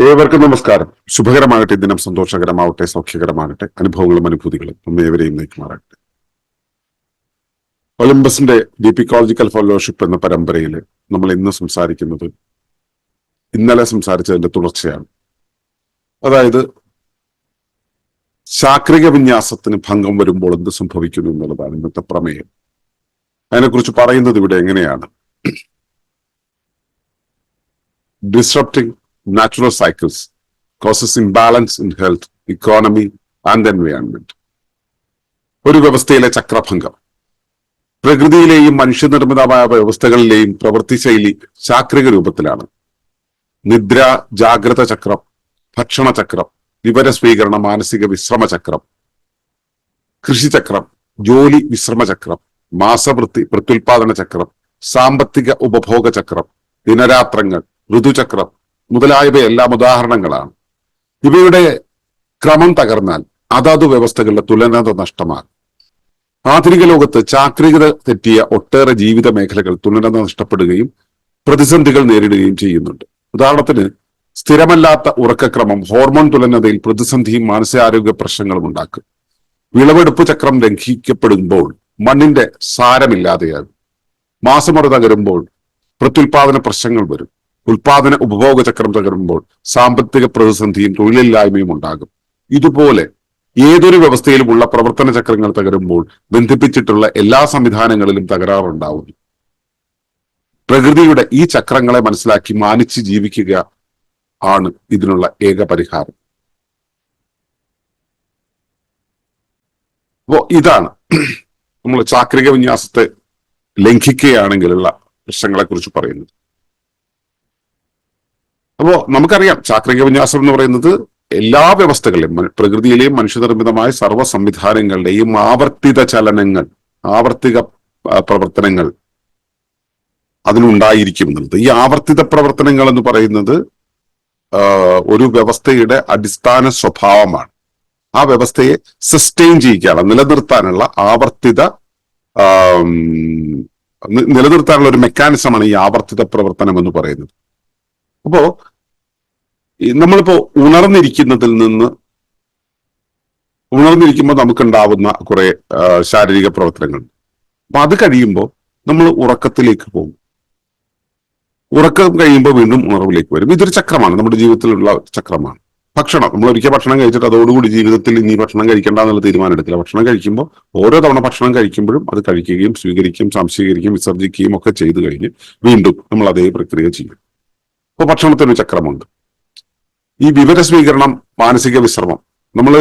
ഏവർക്കും നമസ്കാരം. ശുഭകരമാകട്ടെ. ദിനം സന്തോഷകരമാവട്ടെ സൗഖ്യകരമാകട്ടെ അനുഭവങ്ങളും അനുഭൂതികളും നമ്മേവരെയും നയിക്കുമാറാകട്ടെ. ഒളിമ്പസിന്റെ ഡിപിക്കോളജിക്കൽ ഫെലോഷിപ്പ് എന്ന പരമ്പരയിൽ നമ്മൾ ഇന്ന് സംസാരിക്കുന്നത് ഇന്നലെ സംസാരിച്ചതിന്റെ തുടർച്ചയാണ്. അതായത് ശാക്രിക വിന്യാസത്തിന് ഭംഗം വരുമ്പോൾ എന്ത് സംഭവിക്കുന്നു എന്നുള്ളതാണ് ഇന്നത്തെ പ്രമേയം. അതിനെക്കുറിച്ച് പറയുന്നത് ഇവിടെ എങ്ങനെയാണ്? Disrupting natural cycles causes imbalance in health, economy, and environment. ഒരു വ്യവസ്ഥയിലെ ചക്രഭംഗം പ്രകൃതിയിലെയും മനുഷ്യനിർമ്മിതമായ വ്യവസ്ഥകളിലെയും പ്രവൃത്തിശൈലി ചാക്രിക രൂപത്തിലാണ് നിദ്ര ജാഗ്രത ചക്രം ഭക്ഷണ ചക്രം വിവര സ്വീകരണ മാനസിക വിശ്രമചക്രം കൃഷിചക്രം ജോലി വിശ്രമചക്രം മാസവൃത്തി പ്രത്യുൽപാദന ചക്രം സാമ്പത്തിക ഉപഭോഗ ചക്രം ദിനരാത്രങ്ങൾ ഋതുചക്രം മുതലായവയെല്ലാം ഉദാഹരണങ്ങളാണ്. ഇവയുടെ ക്രമം തകർന്നാൽ അതാത് വ്യവസ്ഥകളുടെ തുലനത നഷ്ടമാകും. ആധുനിക ലോകത്ത് ചാക്രികത തെറ്റിയ ഒട്ടേറെ ജീവിത മേഖലകൾ തുലനത നഷ്ടപ്പെടുകയും പ്രതിസന്ധികൾ നേരിടുകയും ചെയ്യുന്നുണ്ട്. ഉദാഹരണത്തിന് സ്ഥിരമല്ലാത്ത ഉറക്കക്രമം ഹോർമോൺ തുലനതയിൽ പ്രതിസന്ധിയും മാനസികാരോഗ്യ പ്രശ്നങ്ങളും ഉണ്ടാക്കും. വിളവെടുപ്പ് ചക്രം ലംഘിക്കപ്പെടുമ്പോൾ മണ്ണിന്റെ സാരമില്ലാതെയാകും. മാസമുറ തകരുമ്പോൾ പ്രത്യുൽപാദന പ്രശ്നങ്ങൾ വരും. ഉൽപാദന ഉപഭോഗ ചക്രം തകരുമ്പോൾ സാമ്പത്തിക പ്രതിസന്ധിയും തൊഴിലില്ലായ്മയും ഉണ്ടാകും. ഇതുപോലെ ഏതൊരു വ്യവസ്ഥയിലുമുള്ള പ്രവർത്തന ചക്രങ്ങൾ തകരുമ്പോൾ ബന്ധിപ്പിച്ചിട്ടുള്ള എല്ലാ സംവിധാനങ്ങളിലും തകരാറുണ്ടാവുന്നു പ്രകൃതിയുടെ ഈ ചക്രങ്ങളെ മനസ്സിലാക്കി മാനിച്ച് ജീവിക്കുക ആണ് ഇതിനുള്ള ഏക പരിഹാരം. അപ്പോ ഇതാണ് നമ്മൾ ചാക്രിക വിന്യാസത്തെ ലംഘിക്കുകയാണെങ്കിലുള്ള പ്രശ്നങ്ങളെ കുറിച്ച് പറയുന്നത്. അപ്പോ നമുക്കറിയാം ചാക്രിക വിന്യാസം എന്ന് പറയുന്നത് എല്ലാ വ്യവസ്ഥകളിലും പ്രകൃതിയിലെയും മനുഷ്യനിർമ്മിതമായ സർവ സംവിധാനങ്ങളുടെയും ആവർത്തിത ചലനങ്ങൾ ആവർത്തിക പ്രവർത്തനങ്ങൾ അതിനുണ്ടായിരിക്കും എന്നുള്ളത്. ഈ ആവർത്തിത പ്രവർത്തനങ്ങൾ എന്ന് പറയുന്നത് ഒരു വ്യവസ്ഥയുടെ അടിസ്ഥാന സ്വഭാവമാണ്. ആ വ്യവസ്ഥയെ സസ്റ്റെയിൻ ചെയ്യിക്കാനുള്ള നിലനിർത്താനുള്ള ആവർത്തിത നിലനിർത്താനുള്ള ഒരു മെക്കാനിസമാണ് ഈ ആവർത്തിത പ്രവർത്തനം എന്ന് പറയുന്നത്. അപ്പോ നമ്മളിപ്പോ ഉണർന്നിരിക്കുന്നതിൽ നിന്ന് ഉണർന്നിരിക്കുമ്പോൾ നമുക്കുണ്ടാവുന്ന കുറെ ശാരീരിക പ്രവർത്തനങ്ങൾ. അപ്പൊ അത് കഴിയുമ്പോൾ നമ്മൾ ഉറക്കത്തിലേക്ക് പോകും. ഉറക്കം കഴിയുമ്പോൾ വീണ്ടും ഉണർവിലേക്ക് വരും. ഇതൊരു ചക്രമാണ്. നമ്മുടെ ജീവിതത്തിലുള്ള ചക്രമാണ്. ഭക്ഷണം. നമ്മൾ ഒരിക്കൽ ഭക്ഷണം കഴിച്ചിട്ട് അതോടുകൂടി ജീവിതത്തിൽ ഇനി ഭക്ഷണം കഴിക്കേണ്ട എന്നുള്ള തീരുമാനം എടുക്കില്ല. ഭക്ഷണം കഴിക്കുമ്പോൾ ഓരോ തവണ ഭക്ഷണം കഴിക്കുമ്പോഴും അത് കഴിക്കുകയും സ്വീകരിക്കുകയും സംശീകരിക്കുകയും വിസർജിക്കുകയും ഒക്കെ ചെയ്തു കഴിഞ്ഞ് വീണ്ടും നമ്മൾ അതേ പ്രക്രിയ ചെയ്യും. അപ്പോൾ ഭക്ഷണത്തിനൊരു ചക്രമുണ്ട്. ഈ വിവര സ്വീകരണം മാനസിക വിശ്രമം നമ്മൾ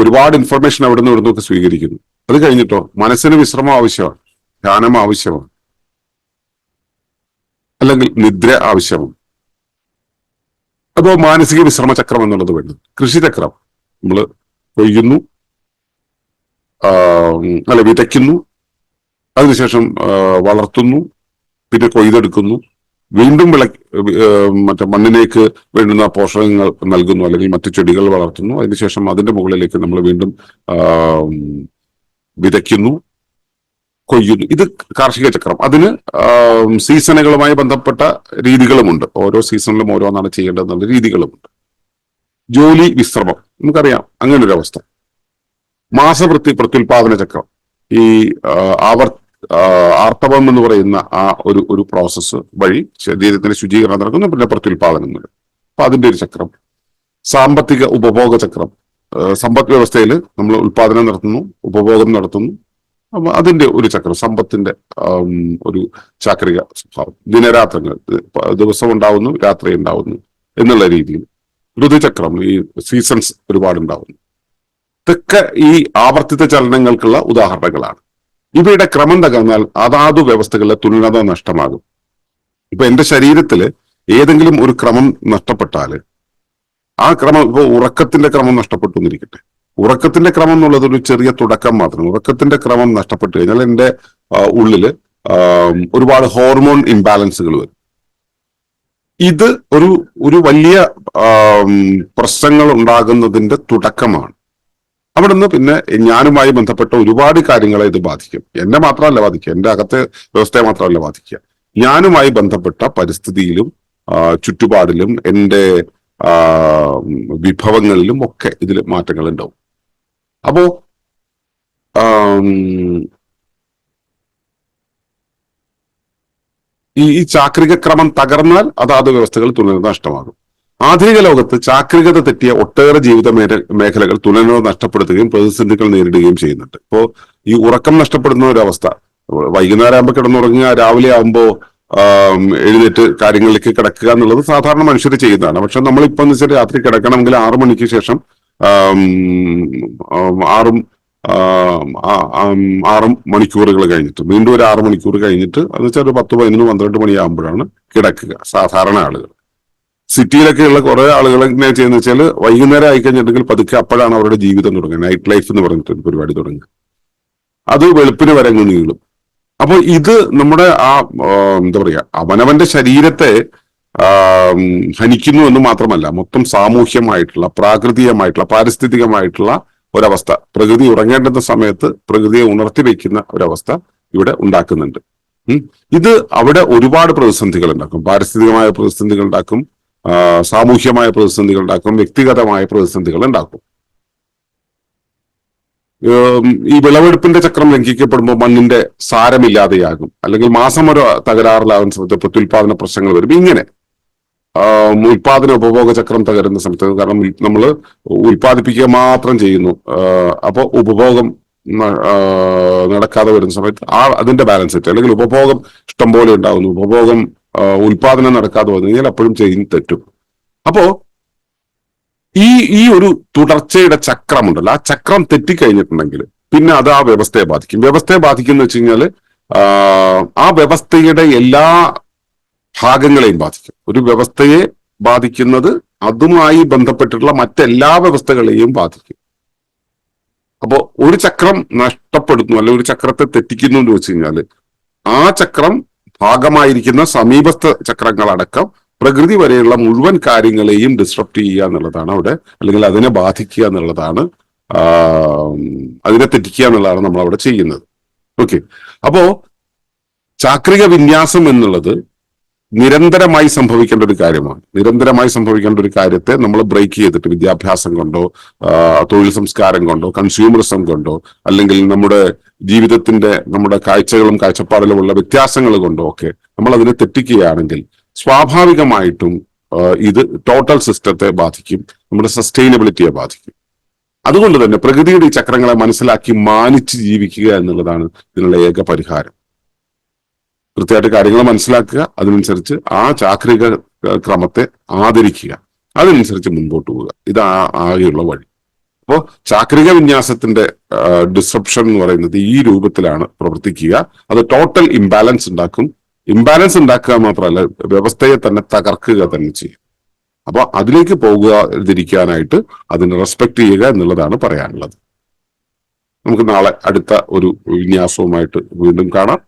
ഒരുപാട് ഇൻഫർമേഷൻ അവിടെ നിന്ന് ഇവിടുന്നൊക്കെ സ്വീകരിക്കുന്നു. അത് കഴിഞ്ഞിട്ടോ? മനസ്സിന് വിശ്രമം ആവശ്യമാണ് ധ്യാനം ആവശ്യമാണ് അല്ലെങ്കിൽ നിദ്ര ആവശ്യമാണ്. അതോ മാനസിക വിശ്രമ ചക്രം എന്നുള്ളത് വേണ്ടത്? കൃഷിചക്രം നമ്മൾ കൊയ്യുന്നു അല്ല വിതയ്ക്കുന്നു അതിനുശേഷം വളർത്തുന്നു പിന്നെ കൊയ്തെടുക്കുന്നു. വീണ്ടും വിള മറ്റേ മണ്ണിലേക്ക് വേണ്ടുന്ന പോഷകങ്ങൾ നൽകുന്നു അല്ലെങ്കിൽ മറ്റു ചെടികൾ വളർത്തുന്നു. അതിനുശേഷം അതിന്റെ മുകളിലേക്ക് നമ്മൾ വീണ്ടും വിതയ്ക്കുന്നു കൊയ്യുന്നു. ഇത് കാർഷിക ചക്രം. അതിന് സീസണുകളുമായി ബന്ധപ്പെട്ട രീതികളുമുണ്ട്. ഓരോ സീസണിലും ഓരോന്നാണ് ചെയ്യേണ്ടതെന്നുള്ള രീതികളുമുണ്ട്. ജോലി വിശ്രമം. നമുക്കറിയാം അങ്ങനെ ഒരു അവസ്ഥ മാസവൃത്തി പ്രത്യുൽപാദന ചക്രം. ഈ ആവർത്തി ആർത്തവം എന്ന് പറയുന്ന ആ ഒരു ഒരു പ്രോസസ്സ് വഴി ശരീരത്തിന്റെ ശുചീകരണം നടക്കുന്നു പിന്നെ പ്രത്യുൽപാദനം അപ്പൊ അതിന്റെ ഒരു ചക്രം. സാമ്പത്തിക ഉപഭോഗ ചക്രം. സമ്പദ് വ്യവസ്ഥയിൽ നമ്മൾ ഉൽപാദനം നടത്തുന്നു ഉപഭോഗം നടത്തുന്നു. അപ്പൊ അതിന്റെ ഒരു ചക്രം സമ്പത്തിന്റെ ഒരു ചാക്രിക സ്വഭാവം. ദിനരാത്രങ്ങൾ ദിവസം ഉണ്ടാവുന്നു രാത്രി ഉണ്ടാവുന്നു എന്നുള്ള രീതിയിൽ. ഋതുചക്രം ഈ സീസൺസ് ഒരുപാട് ഉണ്ടാവുന്നു. ഇതൊക്കെ ഈ ആവർത്തിത ചലനങ്ങൾക്കുള്ള ഉദാഹരണങ്ങളാണ്. ഇവയുടെ ക്രമം തകർന്നാൽ അതാതു വ്യവസ്ഥകളിലെ തുല്യത നഷ്ടമാകും. ഇപ്പൊ എന്റെ ശരീരത്തിൽ ഏതെങ്കിലും ഒരു ക്രമം നഷ്ടപ്പെട്ടാൽ ആ ക്രമം ഇപ്പൊ ഉറക്കത്തിന്റെ ക്രമം നഷ്ടപ്പെട്ടു എന്നിരിക്കട്ടെ ഉറക്കത്തിന്റെ ക്രമം എന്നുള്ളത് ഒരു ചെറിയ തുടക്കം മാത്രം. ഉറക്കത്തിന്റെ ക്രമം നഷ്ടപ്പെട്ടു കഴിഞ്ഞാൽ എന്റെ ഉള്ളിൽ ഒരുപാട് ഹോർമോൺ ഇംബാലൻസുകൾ വരും. ഇത് ഒരു ഒരു വലിയ പ്രശ്നങ്ങൾ ഉണ്ടാകുന്നതിന്റെ തുടക്കമാണ്. അവിടുന്ന് പിന്നെ ഞാനുമായി ബന്ധപ്പെട്ട ഒരുപാട് കാര്യങ്ങളെ ഇത് ബാധിക്കും. എന്നെ മാത്രമല്ല ബാധിക്കുക. എന്റെ അകത്തെ വ്യവസ്ഥയെ മാത്രമല്ല ബാധിക്കുക. ഞാനുമായി ബന്ധപ്പെട്ട പരിസ്ഥിതിയിലും ചുറ്റുപാടിലും എന്റെ വിഭവങ്ങളിലും ഒക്കെ ഇതിൽ മാറ്റങ്ങൾ ഉണ്ടാവും അപ്പോ ഈ ചാക്രിക ക്രമം തകർന്നാൽ അതാത് വ്യവസ്ഥകൾ തുടരുന്ന നഷ്ടമാകും ആധുനിക ലോകത്ത് ചാക്രികത തെറ്റിയ ഒട്ടേറെ ജീവിത മേഖ- മേഖലകൾ തുലന നഷ്ടപ്പെടുത്തുകയും പ്രതിസന്ധികൾ നേരിടുകയും ചെയ്യുന്നുണ്ട്. ഇപ്പോ ഈ ഉറക്കം നഷ്ടപ്പെടുന്ന ഒരു അവസ്ഥ വൈകുന്നേരം ആകുമ്പോൾ കിടന്നുറങ്ങുക രാവിലെ ആകുമ്പോൾ എഴുന്നേറ്റ് കാര്യങ്ങളിലേക്ക് കിടക്കുക എന്നുള്ളത് സാധാരണ മനുഷ്യർ ചെയ്യുന്നതാണ്. പക്ഷെ നമ്മളിപ്പോ എന്ന് വെച്ചാൽ രാത്രി കിടക്കണമെങ്കിൽ ആറു മണിക്ക് ശേഷം ആറും ആറും മണിക്കൂറുകൾ കഴിഞ്ഞിട്ട് വീണ്ടും ഒരു ആറ് മണിക്കൂർ കഴിഞ്ഞിട്ട് അത് വെച്ചാൽ ഒരു പത്ത് പതിനൊന്ന് പന്ത്രണ്ട് മണിയാകുമ്പോഴാണ് കിടക്കുക സാധാരണ ആളുകൾ. സിറ്റിയിലൊക്കെ ഉള്ള കുറെ ആളുകൾ എങ്ങനെ ചെയ്യുന്ന വെച്ചാൽ വൈകുന്നേരം ആയി കഴിഞ്ഞിട്ടുണ്ടെങ്കിൽ പതുക്കെ അപ്പോഴാണ് അവരുടെ ജീവിതം തുടങ്ങുക നൈറ്റ് ലൈഫ് എന്ന് പറഞ്ഞിട്ട് പരിപാടി തുടങ്ങുക. അത് വെളുപ്പിന് വരെ അങ്ങ് നീളും. അപ്പൊ ഇത് നമ്മുടെ ആ എന്താ പറയാ അവനവന്റെ ശരീരത്തെ ഹനിക്കുന്നു എന്ന് മാത്രമല്ല മൊത്തം സാമൂഹ്യമായിട്ടുള്ള പ്രാകൃതികമായിട്ടുള്ള പാരിസ്ഥിതികമായിട്ടുള്ള ഒരവസ്ഥ പ്രകൃതി ഉറങ്ങേണ്ടുന്ന സമയത്ത് പ്രകൃതിയെ ഉണർത്തി വയ്ക്കുന്ന ഒരവസ്ഥ ഇവിടെ ഉണ്ടാക്കുന്നുണ്ട്. ഇത് അവിടെ ഒരുപാട് പ്രതിസന്ധികൾ ഉണ്ടാക്കും പാരിസ്ഥിതികമായ പ്രതിസന്ധികൾ ഉണ്ടാക്കും സാമൂഹ്യമായ പ്രതിസന്ധികൾ ഉണ്ടാക്കും വ്യക്തിഗതമായ പ്രതിസന്ധികൾ ഉണ്ടാക്കും. ഈ വിളവെടുപ്പിന്റെ ചക്രം ലംഘിക്കപ്പെടുമ്പോൾ മണ്ണിന്റെ സാരമില്ലാതെയാകും. അല്ലെങ്കിൽ മാസം ഒരു തകരാറിലാകുന്ന സമയത്ത് പ്രത്യുൽപാദന പ്രശ്നങ്ങൾ വരും. ഇങ്ങനെ ഉൽപാദന ഉപഭോഗ ചക്രം തകരുന്ന സമയത്ത് കാരണം നമ്മൾ ഉൽപ്പാദിപ്പിക്കുക മാത്രം ചെയ്യുന്നു. അപ്പോൾ ഉപഭോഗം നടക്കാതെ വരുന്ന സമയത്ത് ആ അതിന്റെ ബാലൻസ് തെറ്റ്. അല്ലെങ്കിൽ ഉപഭോഗം ഇഷ്ടം പോലെ ഉണ്ടാകുന്നു. ഉപഭോഗം ഉൽപാദനം നടക്കാതെ വന്നു കഴിഞ്ഞാൽ അപ്പോഴും ചെയിൻ തെറ്റും. അപ്പോ ഈ ഈ ഒരു തുടർച്ചയുടെ ചക്രമുണ്ടല്ലോ. ആ ചക്രം തെറ്റിക്കഴിഞ്ഞിട്ടുണ്ടെങ്കിൽ പിന്നെ അത് ആ വ്യവസ്ഥയെ ബാധിക്കും. വ്യവസ്ഥയെ ബാധിക്കുന്ന വെച്ച് കഴിഞ്ഞാൽ ആ വ്യവസ്ഥയുടെ എല്ലാ ഭാഗങ്ങളെയും ബാധിക്കും. ഒരു വ്യവസ്ഥയെ ബാധിക്കുന്നത് അതുമായി ബന്ധപ്പെട്ടിട്ടുള്ള മറ്റെല്ലാ വ്യവസ്ഥകളെയും ബാധിക്കും. അപ്പോ ഒരു ചക്രം നഷ്ടപ്പെടുന്നു അല്ലെങ്കിൽ ഒരു ചക്രത്തെ തെറ്റിക്കുന്നു എന്ന് വെച്ച് കഴിഞ്ഞാൽ ആ ചക്രം ഭാഗമായിരിക്കുന്ന സമീപസ്ഥ ചക്രങ്ങളടക്കം പ്രകൃതി വരെയുള്ള മുഴുവൻ കാര്യങ്ങളെയും ഡിസ്ട്രപ്റ്റ് ചെയ്യുക എന്നുള്ളതാണ് അവിടെ അല്ലെങ്കിൽ അതിനെ ബാധിക്കുക എന്നുള്ളതാണ് അതിനെ തെറ്റിക്കുക എന്നുള്ളതാണ് നമ്മൾ അവിടെ ചെയ്യുന്നത്. ഓക്കെ അപ്പോ ചാക്രിക വിന്യാസം എന്നുള്ളത് നിരന്തരമായി സംഭവിക്കേണ്ട ഒരു കാര്യമാണ്. നിരന്തരമായി സംഭവിക്കേണ്ട ഒരു കാര്യത്തെ നമ്മൾ ബ്രേക്ക് ചെയ്തിട്ട് വിദ്യാഭ്യാസം കൊണ്ടോ തൊഴിൽ സംസ്കാരം കൊണ്ടോ കൺസ്യൂമറിസം കൊണ്ടോ അല്ലെങ്കിൽ നമ്മുടെ ജീവിതത്തിന്റെ നമ്മുടെ കാഴ്ചകളും കാഴ്ചപ്പാടിലുമുള്ള വ്യത്യാസങ്ങൾ കൊണ്ടോ ഒക്കെ നമ്മൾ അതിനെ തെറ്റിക്കുകയാണെങ്കിൽ സ്വാഭാവികമായിട്ടും ഇത് ടോട്ടൽ സിസ്റ്റത്തെ ബാധിക്കും നമ്മുടെ സസ്റ്റൈനബിലിറ്റിയെ ബാധിക്കും. അതുകൊണ്ട് തന്നെ പ്രകൃതിയുടെ ചക്രങ്ങളെ മനസ്സിലാക്കി മാനിച്ച് ജീവിക്കുക എന്നുള്ളതാണ് ഇതിനുള്ള ഏക പരിഹാരം. കൃത്യമായിട്ട് കാര്യങ്ങൾ മനസ്സിലാക്കുക. അതിനനുസരിച്ച് ആ ചാക്രിക ക്രമത്തെ ആദരിക്കുക. അതിനനുസരിച്ച് മുൻപോട്ട് പോവുക. ഇത് ആകെയുള്ള വഴി. അപ്പോൾ ചാക്രിക വിന്യാസത്തിന്റെ ഡിസ്റപ്ഷൻ എന്ന് പറയുന്നത് ഈ രൂപത്തിലാണ് പ്രവർത്തിക്കുക. അത് ടോട്ടൽ ഇംബാലൻസ് ഉണ്ടാക്കും. ഇംബാലൻസ് ഉണ്ടാക്കുക മാത്രമല്ല വ്യവസ്ഥയെ തന്നെ തകർക്കുക തന്നെ ചെയ്യും. അപ്പോൾ അതിലേക്ക് പോകാതിരിക്കാനായിട്ട് അതിനെ റെസ്പെക്ട് ചെയ്യുക എന്നുള്ളതാണ് പറയാനുള്ളത്. നമുക്ക് നാളെ അടുത്ത ഒരു വിന്യാസവുമായിട്ട് വീണ്ടും കാണാം.